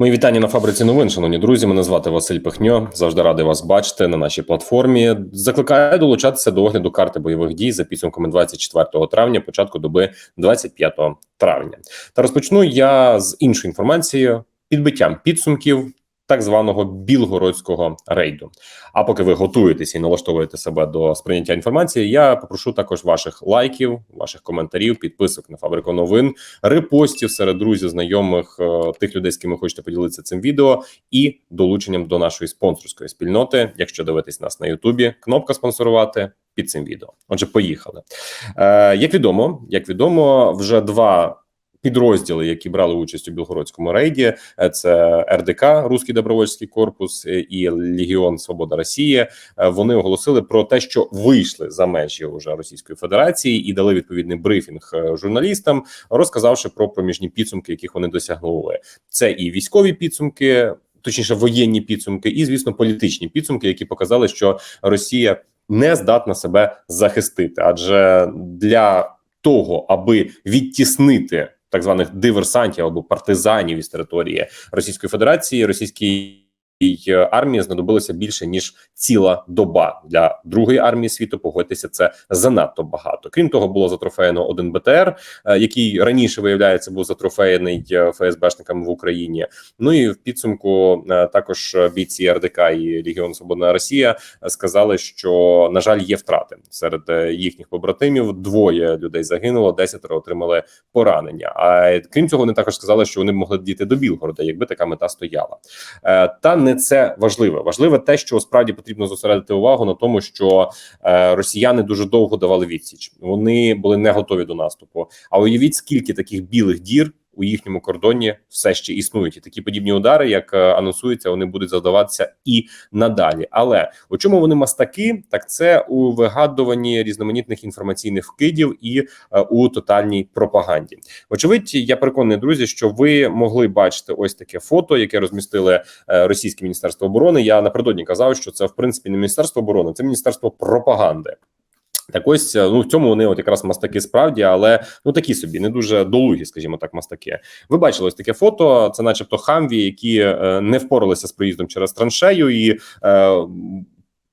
Мої вітання на фабриці новин, шановні друзі. Мене звати Василь Пихньо. Завжди радий вас бачити на нашій платформі. Закликаю долучатися до огляду карти бойових дій за підсумками 24 травня, початку доби 25 травня. Та розпочну я з іншої інформації підбиттям підсумків. Так званого білгородського рейду. А поки ви готуєтеся і налаштовуєте себе до сприйняття інформації, я попрошу також ваших лайків, ваших коментарів, підписок на фабрику новин, репостів серед друзів, знайомих е, тих людей, з ким ви хочете поділитися цим відео, і долученням до нашої спонсорської спільноти. Якщо дивитесь нас на Ютубі, кнопка спонсорувати під цим відео. Отже, поїхали. Е, Як відомо, як відомо, вже два. Підрозділи, які брали участь у білгородському рейді, е, це РДК Руський добровольський корпус е, і Легіон Свобода Росії. Е, Вони оголосили про те, що вийшли за межі уже Російської Федерації і дали відповідний брифінг журналістам, розказавши про проміжні підсумки, яких вони досягнули. Це і військові підсумки, точніше воєнні підсумки, і звісно, політичні підсумки, які показали, що Росія не здатна себе захистити, адже для того, аби відтіснити так званих диверсантів або партизанів із території Російської Федерації, російській армії знадобилося більше ніж ціла доба для другої армії світу. Погодьтеся, це занадто багато. Крім того, було затрофеєно один БТР, е, який раніше виявляється був затрофеєний е, ФСБшниками в Україні. Ну і в підсумку е, також бійці РДК і Легіон Свободна Росія сказали, що на жаль є втрати серед їхніх побратимів. Двоє людей загинуло, десятеро отримали поранення. А крім цього, вони також сказали, що вони б могли діти до Білгорода, якби така мета стояла. Та не це важливе. Важливе те, що справді потрібно зосередити увагу на тому, що е, росіяни дуже довго давали відсіч. Вони були не готові до наступу. А уявіть, скільки таких білих дір. У їхньому кордоні все ще існують і такі подібні удари, як е, анонсується, вони будуть задаватися і надалі. Але у чому вони мастаки? Так це у вигадуванні різноманітних інформаційних вкидів і е, у тотальній пропаганді. Вочевидь, я переконаний, друзі, що ви могли бачити ось таке фото, яке розмістили е, російське міністерство оборони. Я напередодні казав, що це в принципі не міністерство оборони, це міністерство пропаганди. Так ось ну в цьому вони от якраз мастаки справді, але ну такі собі не дуже долугі, скажімо так, мастаки. Ви бачили ось таке фото. Це, начебто, хамві, які е, не впоралися з проїздом через траншею і. Е,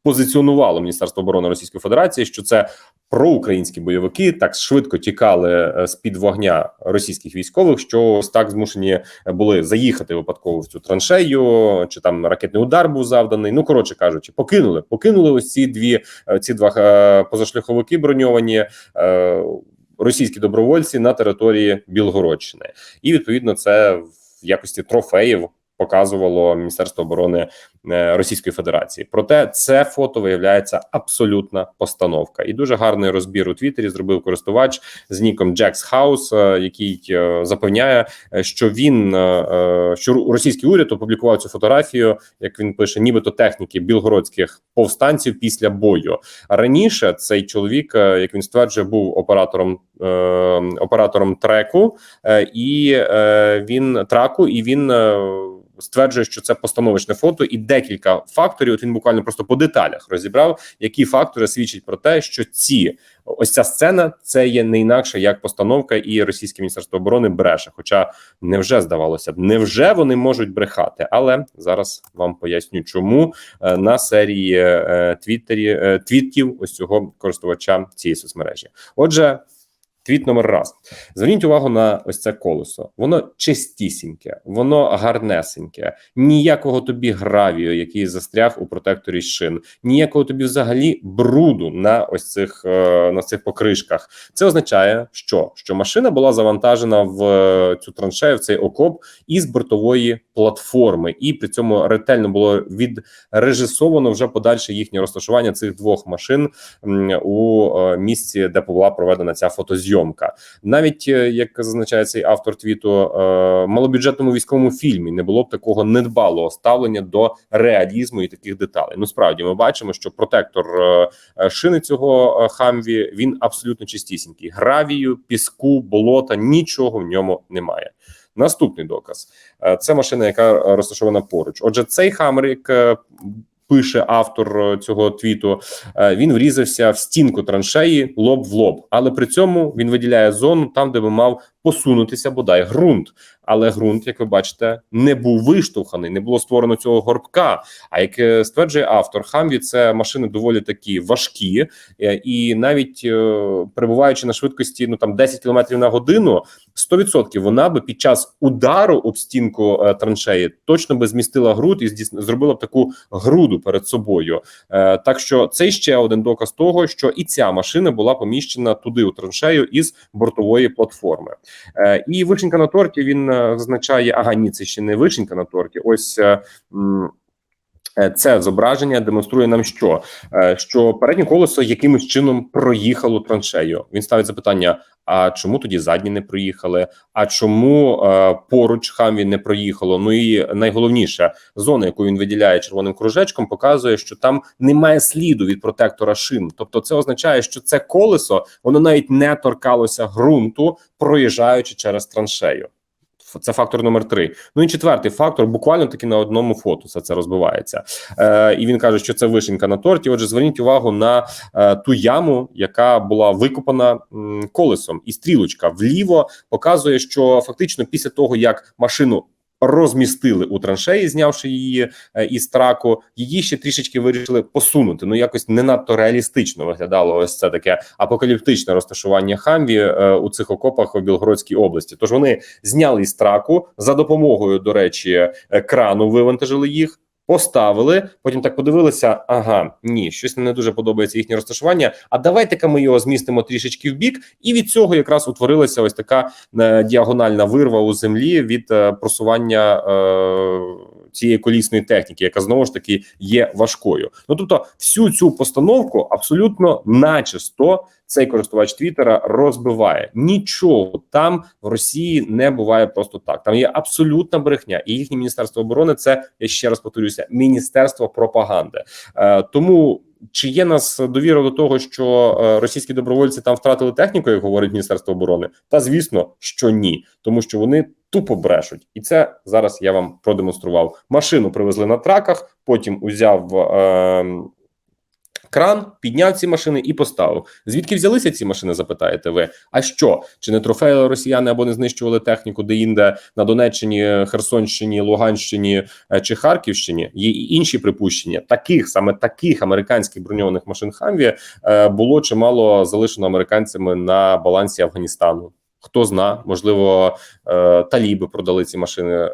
Позиціонувало Міністерство оборони Російської Федерації, що це проукраїнські бойовики так швидко тікали з під вогня російських військових, що ось так змушені були заїхати випадково в цю траншею, чи там ракетний удар був завданий. Ну коротше кажучи, покинули, покинули ось ці дві ці два позашляховики броньовані. Російські добровольці на території Білгородщини, і відповідно це в якості трофеїв показувало Міністерство оборони е, Російської Федерації. Проте це фото виявляється абсолютна постановка, і дуже гарний розбір у Твіттері зробив користувач з ніком Джекс Хаус, е, який е, запевняє, що він що російський уряд опублікував цю фотографію, як він пише, нібито техніки білгородських повстанців після бою. Раніше цей чоловік, як він стверджує, був оператором оператором треку і він траку, і він стверджує, що це постановочне фото, і декілька факторів. От він буквально просто по деталях розібрав, які фактори свідчать про те, що ці ось ця сцена це є не інакше як постановка, і російське міністерство оборони бреше. Хоча невже здавалося б, невже вони можуть брехати? Але зараз вам поясню, чому е, на серії е, твіттері е, твітків ось цього користувача цієї соцмережі. Отже. Твіт номер раз. Зверніть увагу на ось це колесо. Воно чистісіньке, воно гарнесеньке, ніякого тобі гравію, який застряг у протекторі шин, ніякого тобі взагалі бруду на ось цих е, на цих покришках. Це означає, що Що машина була завантажена в е, цю траншею, в цей окоп із бортової платформи, і при цьому ретельно було відрежисовано вже подальше їхнє розташування цих двох машин у е, місці, де була проведена ця фотозйомка зйомка. Навіть е, як зазначає цей автор твіту, е, малобюджетному військовому фільмі не було б такого недбалого ставлення до реалізму і таких деталей. Ну справді ми бачимо, що протектор е, шини цього хамві він абсолютно чистісінький. Гравію, піску, болота нічого в ньому немає. Наступний доказ це машина, яка розташована поруч. Отже, цей хамрик пише автор е, цього твіту, е, він врізався в стінку траншеї лоб в лоб, але при цьому він виділяє зону там, де би мав посунутися бодай ґрунт. Але ґрунт, як ви бачите, не був виштовханий, не було створено цього горбка. А як е, стверджує автор, хамві це машини доволі такі важкі, е, і навіть е, перебуваючи на швидкості ну там 10 км на годину, 100% вона би під час удару об стінку траншеї точно би змістила груд і зробила б таку груду перед собою. Так що це ще один доказ того, що і ця машина була поміщена туди у траншею із бортової платформи. Е, і вишенька на торті він е, зазначає: ага, ні, це ще не вишенька на торті. Ось. Е, Це зображення демонструє нам, що Е, що переднє колесо якимось чином проїхало траншею. Він ставить запитання: а чому тоді задні не проїхали? А чому е, поруч хамві не проїхало? Ну і найголовніше, зона, яку він виділяє червоним кружечком, показує, що там немає сліду від протектора шин. Тобто, це означає, що це колесо воно навіть не торкалося ґрунту, проїжджаючи через траншею. Це фактор номер три. Ну і четвертий фактор, буквально таки на одному фото все це розбивається. Е, і він каже, що це вишенька на торті. Отже, зверніть увагу на е, ту яму, яка була викопана м, колесом, і стрілочка вліво показує, що фактично після того як машину. Розмістили у траншеї, знявши її е, із траку. Її ще трішечки вирішили посунути. Ну якось не надто реалістично виглядало ось це таке апокаліптичне розташування хамві е, у цих окопах у Білгородській області. Тож вони зняли із траку за допомогою, до речі, крану вивантажили їх. Поставили, потім так подивилися. Ага, ні, щось не дуже подобається їхнє розташування. А давайте-ка ми його змістимо трішечки в бік, і від цього якраз утворилася ось така е, діагональна вирва у землі від е, просування е, цієї колісної техніки, яка знову ж таки є важкою. Ну тобто, всю цю постановку абсолютно начисто цей користувач Твіттера розбиває. Нічого там в Росії не буває просто так. Там є абсолютна брехня, і їхнє міністерство оборони це я ще раз повторюся, міністерство пропаганди. Е, тому. Чи є нас довіра до того, що е, російські добровольці там втратили техніку, як говорить Міністерство оборони? Та звісно, що ні, тому що вони тупо брешуть, і це зараз я вам продемонстрував. Машину привезли на траках, потім узяв е, кран, підняв ці машини і поставив. Звідки взялися ці машини? Запитаєте ви? А що? Чи не трофеїли росіяни або не знищували техніку де-інде на Донеччині, Херсонщині, Луганщині е, чи Харківщині? Є і інші припущення. Таких саме таких американських броньованих машин Хамві е, було чимало залишено американцями на балансі Афганістану. Хто зна, можливо, е, таліби продали ці машини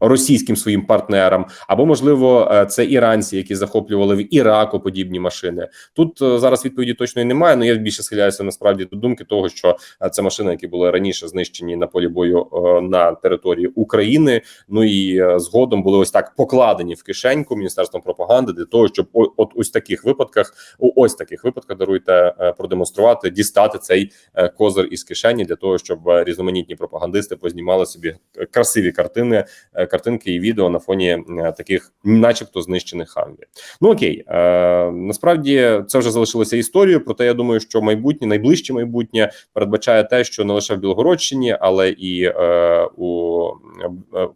російським своїм партнерам, або можливо, е, це іранці, які захоплювали в Іраку подібні машини. Тут е, зараз відповіді точної немає. але я більше схиляюся насправді до думки того, що е, це машини, які були раніше знищені на полі бою на території України. Ну і згодом були ось так покладені в кишеньку міністерством пропаганди для того, щоб от ось таких випадках, у ось таких випадках даруйте продемонструвати, дістати цей козир із кишені для того, щоб різноманітні пропагандисти познімали собі красиві картини, картинки і відео на фоні е, таких, начебто, знищених хамві. Ну окей, е, насправді це вже залишилося історією. Проте я думаю, що майбутнє, найближче майбутнє передбачає те, що не лише в Білгородщині, але і е, у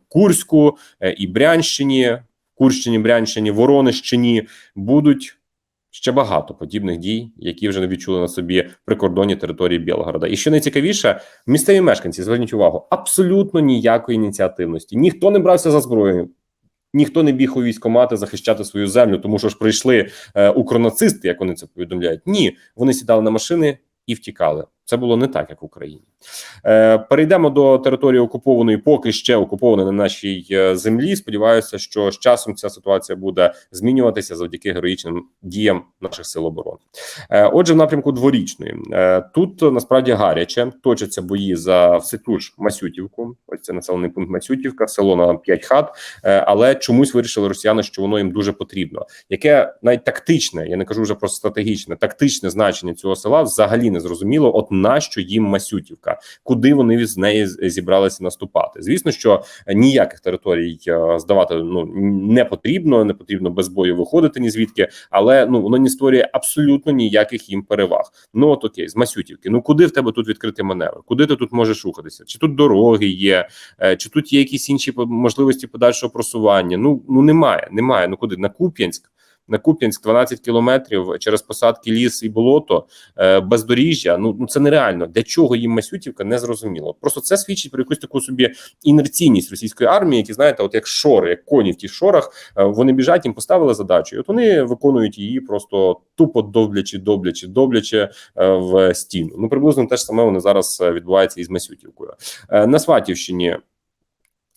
Курську і Брянщині, Курщині, Брянщині, Воронищині будуть. Ще багато подібних дій, які вже не відчули на собі прикордонні території Білгорода. І що найцікавіше, місцеві мешканці зверніть увагу, абсолютно ніякої ініціативності. Ніхто не брався за зброю, ніхто не біг у військомати захищати свою землю, тому що ж прийшли е, укронацисти, як вони це повідомляють. Ні, вони сідали на машини і втікали. Це було не так, як в Україні. Е, перейдемо до території окупованої, поки ще окупованої на нашій е, землі. Сподіваюся, що з часом ця ситуація буде змінюватися завдяки героїчним діям наших сил оборони. Е, отже, в напрямку дворічної е, тут насправді гаряче точаться бої за все ту ж Масютівку. Ось це населений пункт Масютівка, село на 5 хат. Е, але чомусь вирішили росіяни, що воно їм дуже потрібно. Яке навіть тактичне, я не кажу вже про стратегічне, тактичне значення цього села взагалі не зрозуміло. От нащо їм Масютівка, куди вони з неї зібралися наступати? Звісно, що ніяких територій е, здавати ну не потрібно, не потрібно без бою виходити ні звідки, але ну воно не створює абсолютно ніяких їм переваг. Ну от окей, з Масютівки. Ну куди в тебе тут відкрити маневр? Куди ти тут можеш рухатися? Чи тут дороги є, е, чи тут є якісь інші можливості подальшого просування? Ну ну немає, немає. Ну куди на Куп'янськ? На Куп'янськ 12 кілометрів через посадки ліс і болото е, бездоріжжя. Ну ну це нереально. Для чого їм Масютівка не зрозуміло. Просто це свідчить про якусь таку собі інерційність російської армії, які знаєте, от як шори, як коні в тих шорах, е, вони біжать, їм поставили задачу, і от вони виконують її просто тупо довблячи, доблячи, доблячи е, в стіну. Ну приблизно те ж саме вони зараз відбувається із Масютівкою на Сватівщині.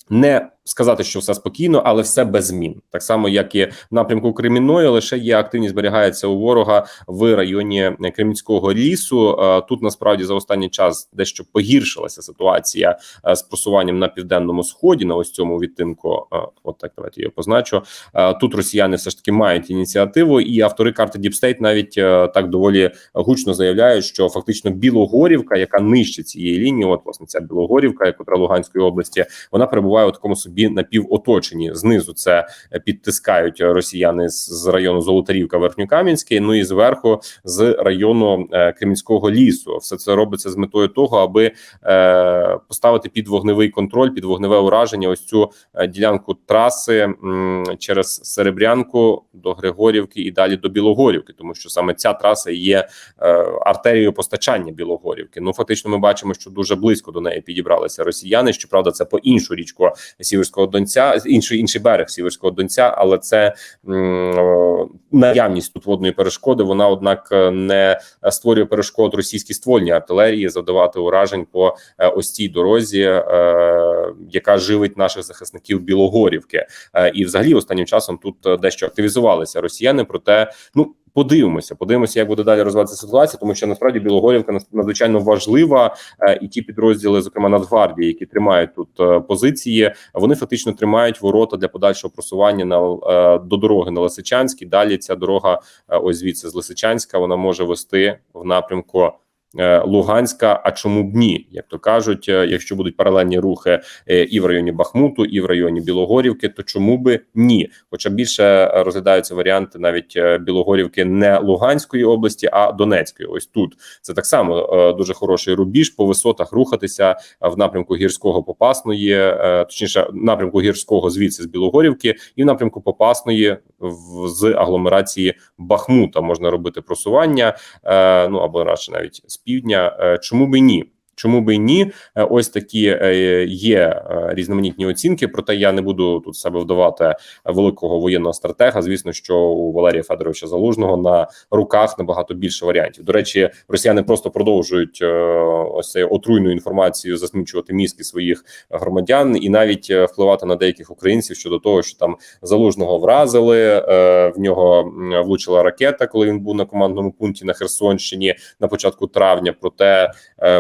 Не сказати, що все спокійно, але все без змін. Так само, як і в напрямку Кремінної, лише є активність зберігається у ворога в районі Кремінського лісу. Е, Тут насправді за останній час дещо погіршилася ситуація е, з просуванням на південному сході. На ось цьому відтинку, Е, от так давайте я позначу. Е, Тут росіяни все ж таки мають ініціативу, і автори карти Діпстейт навіть е, так доволі гучно заявляють, що фактично Білогорівка, яка нижче цієї лінії, от власне ця Білогорівка, яка Луганської області, вона перебуває у такому собі напівоточенні. Знизу це підтискають росіяни з району Золотарівка, Верхньокам'янський. Ну і зверху з району е, Кремінського лісу. Все це робиться з метою того, аби е, поставити під вогневий контроль, під вогневе ураження. Ось цю е, ділянку траси через Серебрянку до Григорівки і далі до Білогорівки, тому що саме ця траса є е, артерією постачання Білогорівки. Ну фактично, ми бачимо, що дуже близько до неї підібралися росіяни. Щоправда, це по іншу річку Сіверського Донця, інший інший берег Сіверського Донця, але це м, е, наявність тут водної перешкоди. Вона однак е, не створює перешкод російській ствольній артилерії завдавати уражень по е, ось цій дорозі, е, яка живить наших захисників Білогорівки. Е, і, взагалі, останнім часом тут дещо активізувалися росіяни. Проте, ну подивимося, подивимося, як буде далі розвиватися ситуація, тому що насправді Білогорівка надзвичайно важлива, е, і ті підрозділи, зокрема Нацгвардії, які тримають тут е, позиції, вони фактично тримають ворота для подальшого просування на е, до дороги на Лисичанській. Далі ця дорога, ось звідси з Лисичанська, вона може вести в напрямку. Е, Луганська, а чому б ні, як то кажуть, е, якщо будуть паралельні рухи е, і в районі Бахмуту, і в районі Білогорівки, то чому би ні? Хоча більше розглядаються варіанти навіть Білогорівки не Луганської області, а Донецької. Ось тут це так само дуже хороший рубіж по висотах рухатися в напрямку гірського Попасної, точніше, напрямку гірського звідси з Білогорівки, і в напрямку Попасної з агломерації Бахмута можна робити просування. е, Ну або радше навіть з півдня. Е, Чому би ні? Чому би і ні? Е, Ось такі е, є е, різноманітні оцінки. Проте я не буду тут себе вдавати великого воєнного стратега. Звісно, що у Валерія Федоровича Залужного на руках набагато більше варіантів. До речі, росіяни просто продовжують ось цей отруйну інформацію засмічувати мізки своїх громадян і навіть впливати на деяких українців щодо того, що там залужного вразили. В нього влучила ракета, коли він був на командному пункті на Херсонщині на початку травня. Проте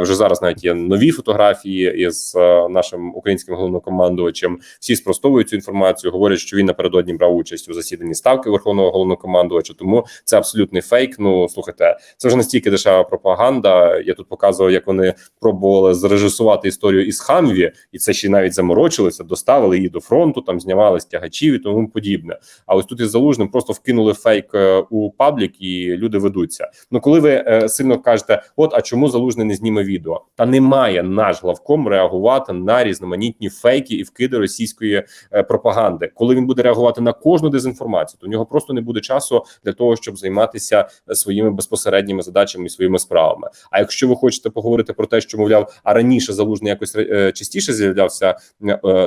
вже зараз навіть є нові фотографії із е, нашим українським головнокомандувачем. Всі спростовують цю інформацію. Говорять, що він напередодні брав участь у засіданні ставки верховного головнокомандувача. Тому це абсолютний фейк. Ну слухайте, це вже настільки дешева пропаганда. Я тут показував, як вони пробували зрежисувати історію із Хамві, і це ще навіть заморочилися, доставили її до фронту, там знімали з тягачів і тому подібне. А ось тут із залужним просто вкинули фейк е, у паблік, і люди ведуться. Ну коли ви е, сильно кажете, от а чому залужний не зніме відео? Та не має наш главком реагувати на різноманітні фейки і вкиди російської е, пропаганди. Коли він буде реагувати на кожну дезінформацію, то у нього просто не буде часу для того, щоб займатися е, своїми безпосередніми задачами і своїми справами. А якщо ви хочете поговорити про те, що мовляв, а раніше залужний якось е, частіше з'являвся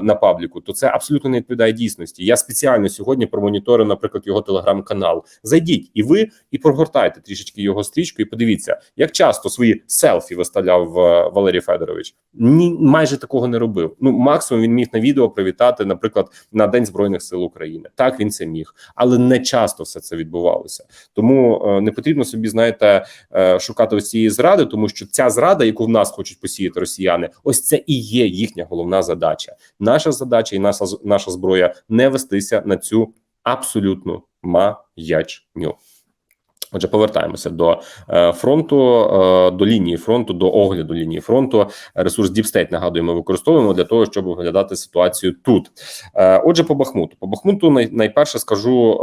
на пабліку, то це абсолютно не відповідає дійсності. Я спеціально сьогодні промоніторив, наприклад, його телеграм-канал. Зайдіть і ви і прогортайте трішечки його стрічку, і подивіться, як часто свої селфі виставляв Валерій Федорович. Ні, майже такого не робив. Ну максимум він міг на відео привітати, наприклад, на День Збройних сил України. Так він це міг, але не часто все це відбувалося. Тому е, не потрібно собі, знаєте, е, шукати ось цієї зради, тому що ця зрада, яку в нас хочуть посіяти росіяни, ось це і є їхня головна задача. Наша задача і наша наша зброя не вестися на цю абсолютну маячню. Отже, повертаємося до е, фронту, е, до лінії фронту, до огляду лінії фронту. Ресурс Deep State, нагадуємо, використовуємо для того, щоб оглядати ситуацію тут. Е, Отже, по Бахмуту. По Бахмуту най, найперше скажу,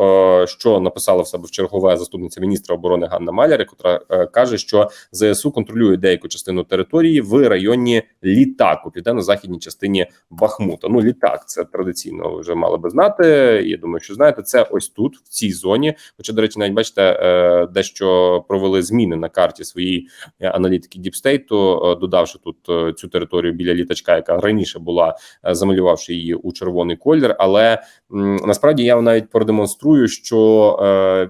що написала в себе в чергове заступниця міністра оборони Ганна Маляр, яка каже, що ЗСУ контролює деяку частину території в районі літаку, південно-західній частині Бахмута. Ну, літак це традиційно вже мали би знати. Я думаю, що знаєте, це ось тут, в цій зоні. Хоча, до речі, навіть бачите. Е, дещо провели зміни на карті своїй аналітики Діпстейту, додавши тут е, цю територію біля літачка, яка раніше була е, замалювавши її у червоний колір. Але насправді я навіть продемонструю, що е,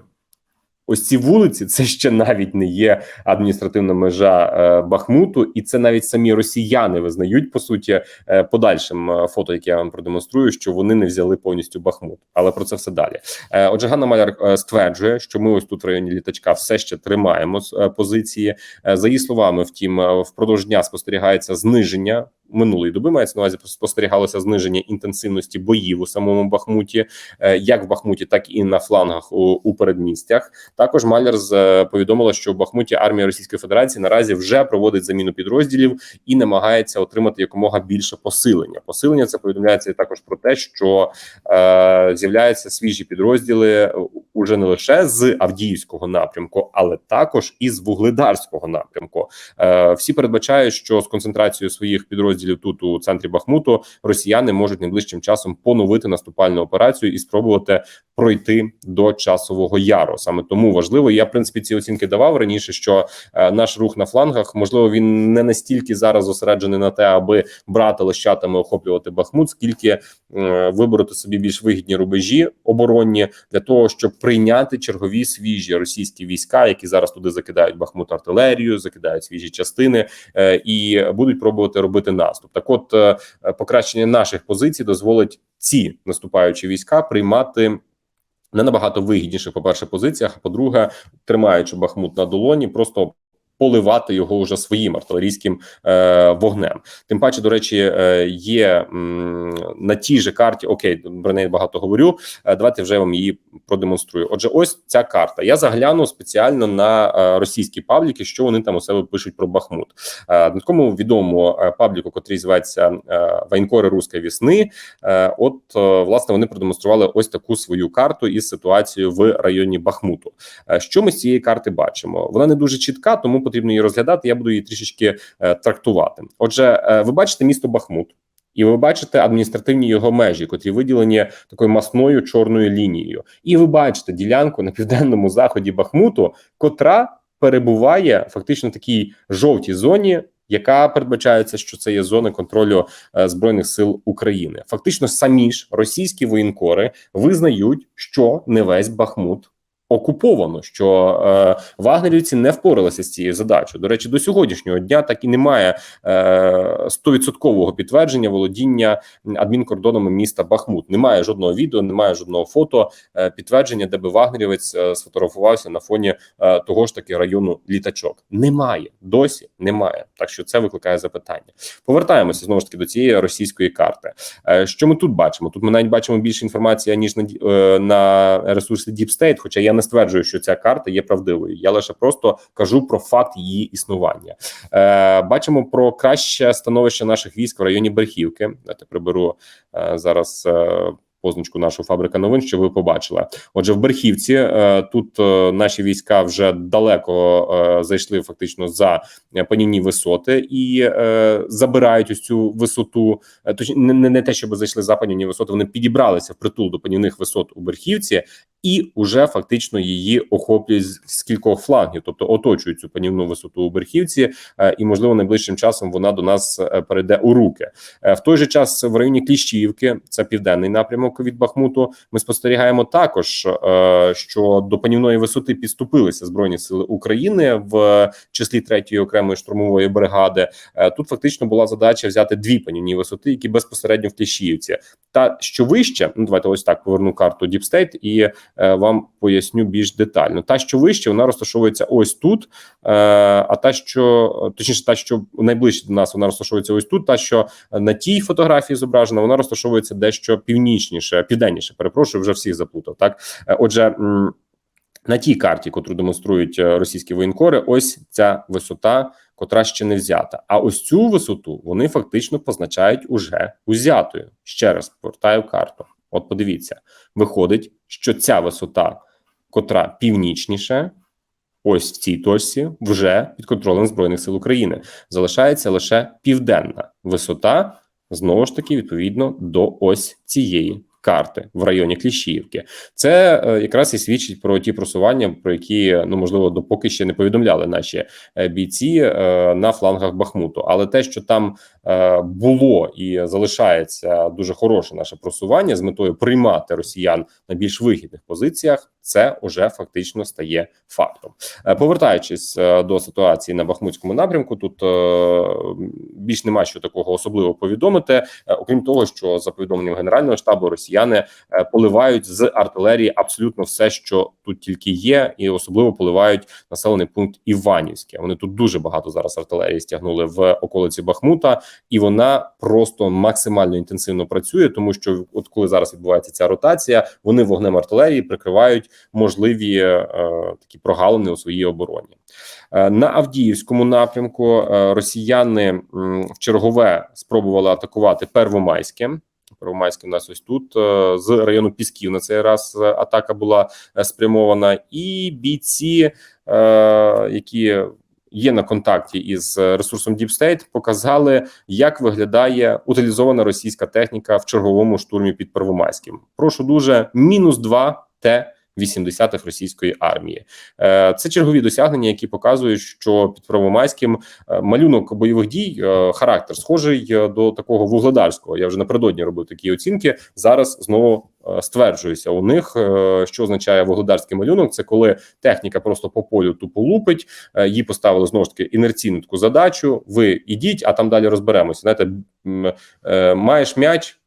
Ось ці вулиці, це ще навіть не є адміністративна межа е, Бахмуту, і це навіть самі росіяни визнають по суті е, подальшим е, фото, яке я вам продемонструю, що вони не взяли повністю Бахмут. Але про це все далі. Е, отже, Ганна Маляр е, стверджує, що ми ось тут в районі літачка все ще тримаємо е, позиції. Е, за її словами, втім, е, впродовж дня спостерігається зниження минулої доби мається на увазі спостерігалося зниження інтенсивності боїв у самому Бахмуті, е, як в Бахмуті, так і на флангах у, у передмістях. Також Маляр е, повідомила, що в Бахмуті армія Російської Федерації наразі вже проводить заміну підрозділів і намагається отримати якомога більше посилення. Посилення це повідомляється також про те, що е, з'являються свіжі підрозділи уже не лише з Авдіївського напрямку, але також і з Вугледарського напрямку. Е, Всі передбачають, що з концентрацією своїх підрозділів тут у центрі Бахмуту росіяни можуть найближчим часом поновити наступальну операцію і спробувати пройти до часового яру. Саме тому важливо. Я в принципі ці оцінки давав раніше, що е, наш рух на флангах можливо він не настільки зараз зосереджений на те, аби брати лещатами охоплювати Бахмут, скільки е, вибороти собі більш вигідні рубежі оборонні для того, щоб прийняти чергові свіжі російські війська, які зараз туди закидають Бахмут артилерію, закидають свіжі частини е, і будуть пробувати робити наступ. Так, от е, покращення наших позицій дозволить ці наступаючі війська приймати. Не набагато вигідніших, по перше, позиціях. А по-друге, тримаючи Бахмут на долоні, просто поливати його вже своїм артилерійським е, вогнем. Тим паче, до речі, е, є м, на тій же карті. Окей, про неї багато говорю. Е, давайте вже вам її продемонструю. Отже, ось ця карта. Я заглянув спеціально на е, російські пабліки, що вони там у себе пишуть про Бахмут. Е, на такому відомому е, пабліку, котрий зветься е, Вайнкори Руської вісни. Е, от е, власне вони продемонстрували ось таку свою карту із ситуацією в районі Бахмуту. Е, що ми з цієї карти бачимо? Вона не дуже чітка, тому потрібно її розглядати. Я буду її трішечки е, трактувати. Отже, е, ви бачите місто Бахмут. І ви бачите адміністративні його межі, котрі виділені такою масною чорною лінією. І ви бачите ділянку на південному заході Бахмуту, котра перебуває фактично в такій жовтій зоні, яка передбачається, що це є зона контролю е, збройних сил України. Фактично, самі ж російські воєнкори визнають, що не весь Бахмут окуповано, що е, вагнерівці не впоралися з цією задачею. До речі, до сьогоднішнього дня так і немає стовідсоткового е, підтвердження володіння адмінкордонами міста Бахмут. Немає жодного відео, немає жодного фото е, підтвердження, де би вагнерівець е, сфотографувався на фоні е, того ж таки району літачок. Немає досі, немає. Так що це викликає запитання. Повертаємося знову ж таки до цієї російської карти. Е, що ми тут бачимо? Тут ми навіть бачимо більше інформації ніж на е, на ресурсі Deep State, хоча я не стверджую, що ця карта є правдивою. Я лише просто кажу про факт її існування. Е, Бачимо про краще становище наших військ в районі Берхівки. Дайте приберу е, зараз. Е, позначку нашу фабрика новин, що ви побачили. Отже, в Берхівці е, тут е, наші війська вже далеко е, зайшли фактично за панівні висоти і забирають ось цю висоту. Точні не, не те, щоб зайшли за панівні висоти. Вони підібралися в притул до панівних висот у Берхівці і вже фактично її охоплюють з кількох флангів, тобто оточують цю панівну висоту у Берхівці, і можливо найближчим часом вона до нас перейде у руки. В той же час в районі Кліщівки, це південний напрямок напрямок від Бахмуту. Ми спостерігаємо також, е, що до панівної висоти підступилися збройні сили України в числі третьої окремої штурмової бригади. Е, тут фактично була задача взяти дві панівні висоти, які безпосередньо в Кліщіївці. Та що вище, ну давайте ось так поверну карту Deep State і е, вам поясню більш детально. Та, що вище, вона розташовується ось тут. А та, що точніше, та що найближче до нас, вона розташовується ось тут. Та що на тій фотографії зображена, вона розташовується дещо північніше північніше, південніше. Перепрошую, вже всіх заплутав. Так, е, отже. На тій карті, котру демонструють е, російські воєнкори, ось ця висота, котра ще не взята. А ось цю висоту вони фактично позначають уже узятою. Ще раз повертаю карту. От подивіться, виходить, що ця висота, котра північніше, ось в цій точці, вже під контролем збройних сил України. Залишається лише південна висота, знову ж таки, відповідно до ось цієї карти в районі Кліщіївки. Це е, якраз і свідчить про ті просування, про які ну можливо допоки ще не повідомляли наші е, бійці е, на флангах Бахмуту. Але те, що там було і залишається дуже хороше наше просування з метою приймати росіян на більш вигідних позиціях. Це вже фактично стає фактом. Е, Повертаючись е, до ситуації на Бахмутському напрямку, тут е, більш нема що такого особливо повідомити, окрім того, що за повідомленням генерального штабу росіяни поливають з артилерії абсолютно все, що тут тільки є, і особливо поливають населений пункт Іванівське. Вони тут дуже багато зараз артилерії стягнули в околиці Бахмута, і вона просто максимально інтенсивно працює, тому що от коли зараз відбувається ця ротація, вони вогнем артилерії прикривають можливі е, такі прогалини у своїй обороні. Е, На Авдіївському напрямку е, росіяни в чергове спробували атакувати Первомайське. Первомайське у нас ось тут з району Пісків на цей раз атака була спрямована, і бійці, які є на контакті із ресурсом Deep State, показали, як виглядає утилізована російська техніка в черговому штурмі під Первомайським. Прошу дуже мінус 2 Т. 80-х російської армії Е, це чергові досягнення, які показують, що під Первомайським е, малюнок бойових дій е, характер схожий до такого вугледарського. Я вже напередодні робив такі оцінки. Зараз знову стверджується у них, що означає вугледарський малюнок. Це коли техніка просто по полю тупо лупить. Їй поставили знову ж таки інерційну таку задачу. Ви ідіть, а там далі розберемося. Знаєте, маєш м'яч.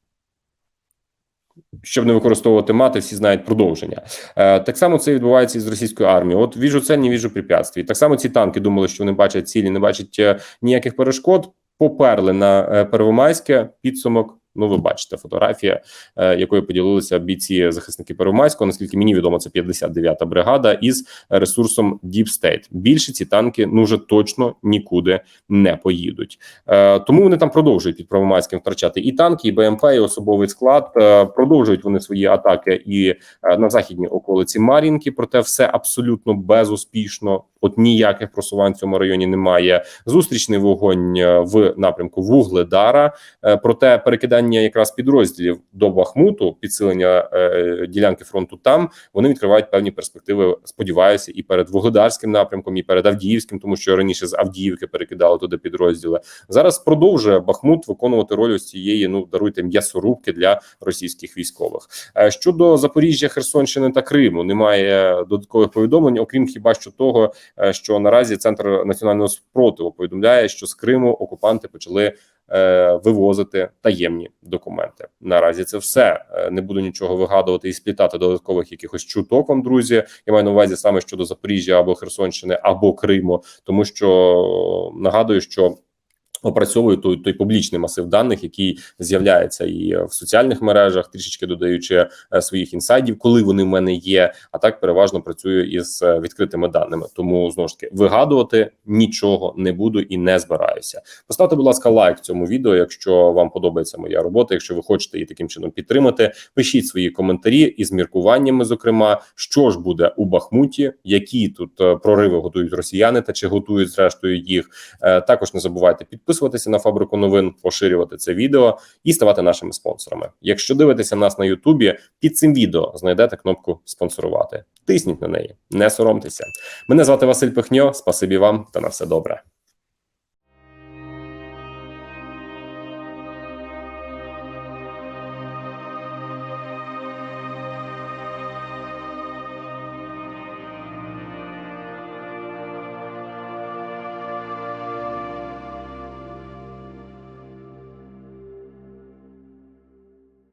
Щоб не використовувати мати, всі знають продовження. Е, так само це відбувається і з російською армією. От віжу це, не віжу препятствий. Так само ці танки думали, що вони бачать цілі, не бачать е, ніяких перешкод. Поперли на е, Первомайське підсумок. Ну, ви бачите, фотографія, е, якою поділилися бійці захисники Первомайського. Наскільки мені відомо, це 59-та бригада із ресурсом Deep State. Більше ці танки ну вже точно нікуди не поїдуть. Е, тому вони там продовжують під Первомайським втрачати і танки, і БМП, і особовий склад. Е, продовжують вони свої атаки і на західній околиці Мар'їнки. Проте все абсолютно безуспішно. От ніяких просувань в цьому районі немає. Зустрічний вогонь е, в напрямку Вугледара. Е, Проте перекидання якраз підрозділів до Бахмуту, підсилення е, ділянки фронту там вони відкривають певні перспективи. Сподіваюся, і перед Вугледарським напрямком, і перед Авдіївським, тому що раніше з Авдіївки перекидали туди підрозділи. Зараз продовжує Бахмут виконувати роль ось цієї. Ну даруйте м'ясорубки для російських військових. Щодо Запоріжжя, Херсонщини та Криму, немає додаткових повідомлень, окрім хіба що того, що наразі центр національного спротиву повідомляє, що з Криму окупанти почали е, вивозити таємні документи. Наразі це все. Е, Не буду нічого вигадувати і сплітати додаткових якихось чуток вам, друзі. Я маю на увазі саме щодо Запоріжжя або Херсонщини, або Криму, тому що нагадую, що. Опрацьовую той той публічний масив даних, який з'являється і в соціальних мережах, трішечки додаючи е, своїх інсайдів, коли вони в мене є. А так переважно працюю із е, відкритими даними. Тому знову ж таки вигадувати нічого не буду і не збираюся. Поставте, будь ласка, лайк цьому відео, якщо вам подобається моя робота. Якщо ви хочете її таким чином підтримати, пишіть свої коментарі із міркуваннями. Зокрема, що ж буде у Бахмуті, які тут е, прориви готують росіяни, та чи готують зрештою їх. Е, Також не забувайте підписуватися на фабрику новин, поширювати це відео і ставати нашими спонсорами. Якщо дивитеся нас на Ютубі, під цим відео знайдете кнопку спонсорувати. Тисніть на неї, не соромтеся. Мене звати Василь Пихньо. Спасибі вам та на все добре.